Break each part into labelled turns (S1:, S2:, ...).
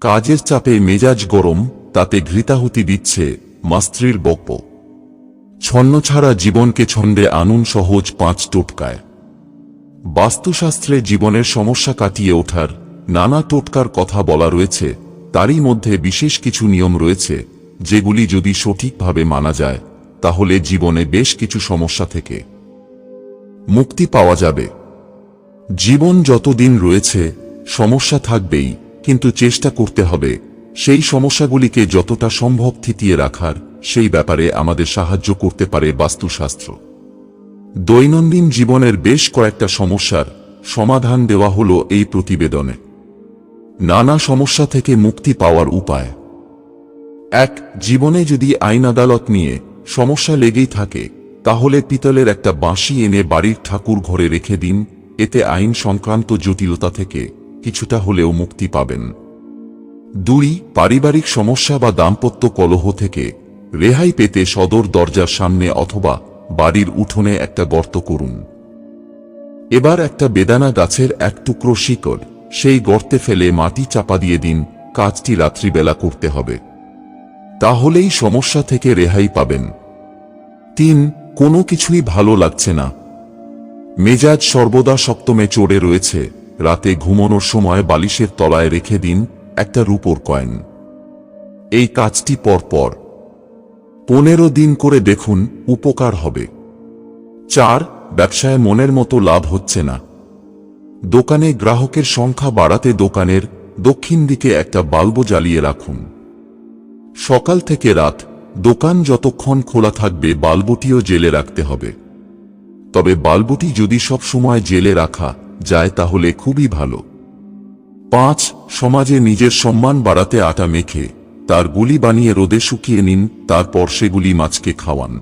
S1: কাজের চাপে মেজাজ গরম, তাতে ঘৃতাহুতি দিচ্ছে মাস্ত্রীর বক্প ছন্ন ছাড়া জীবনকে ছন্দে আনুন সহজ পাঁচ টোটকায়। বাস্তুশাস্ত্রে জীবনের সমস্যা কাটিয়ে ওঠার নানা টোটকার কথা বলা রয়েছে, তারই মধ্যে বিশেষ কিছু নিয়ম রয়েছে, যেগুলি যদি সঠিকভাবে মানা যায়, তাহলে জীবনে বেশ কিছু সমস্যা থেকে মুক্তি পাওয়া যাবে। জীবন যতদিন রয়েছে, সমস্যা থাকবেই। কিন্তু চেষ্টা করতে হবে। সেই সমস্যাগুলিকে যতটা সম্ভব থিতিয়ে রাখার, সেই ব্যাপারে আমাদের সাহায্য করতে পারে বাস্তুশাস্ত্র। দৈনন্দিন জীবনের বেশ কয়েকটা সমস্যার সমাধান দেওয়া হলো এই প্রতিবেদনে। নানা সমস্যা থেকে মুক্তি পাওয়ার উপায়। এক, জীবনে যদি আইন আদালত নিয়ে সমস্যা লেগেই থাকে, তাহলে পিতলের একটা বাঁশি এনে বাড়ির ঠাকুর ঘরে রেখে দিন, এতে আইন সংক্রান্ত জটিলতা থেকে কিছুটা হলেও মুক্তি পাবেন। দুই, পারিবারিক সমস্যা বা দাম্পত্য কলহ থেকে রেহাই পেতে সদর দরজার সামনে অথবা বাড়ির উঠোনে একটা গর্ত করুন। এবার একটা বেদানা গাছের এক টুকরো শিকড়, সেই গর্তে ফেলে মাটি চাপা দিয়ে দিন, কাজটি রাত্রিবেলা করতে হবে। তাহলেই সমস্যা থেকে রেহাই পাবেন। তিন, কোনো কিছুই ভালো লাগছে না। মেজাজ সর্বদা সপ্তমে চড়ে রয়েছে। রাতে ঘুমানোর সময় বালিশের তলায় রেখে দিন একটা রূপোর কয়েন। এই কাজটি পরপর। পনেরো দিন করে দেখুন উপকার হবে। চার, ব্যবসায় মনের মতো লাভ হচ্ছে না। দোকানে গ্রাহকের সংখ্যা বাড়াতে দোকানের দক্ষিণ দিকে একটা বাল্ব জ্বালিয়ে রাখুন। সকাল থেকে রাত, দোকান যতক্ষণ খোলা থাকবে বাল্বটিও জেলে রাখতে হবে। তবে বাল্বটি যদি সব সময় জেলে রাখা যায় তাহলে খুবই ভালো। পাঁচ, সমাজে নিজের সম্মান বাড়াতে আটা মেখে, তার গুলি বানিয়ে রোদে শুকিয়ে নিন, তারপর সেগুলি মাছকে খাওয়ান।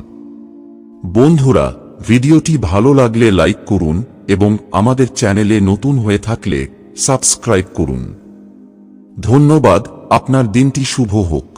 S1: বন্ধুরা, ভিডিওটি ভালো লাগলে লাইক করুন এবং আমাদের চ্যানেলে নতুন হয়ে থাকলে সাবস্ক্রাইব করুন। ধন্যবাদ, আপনার দিনটি শুভ হোক।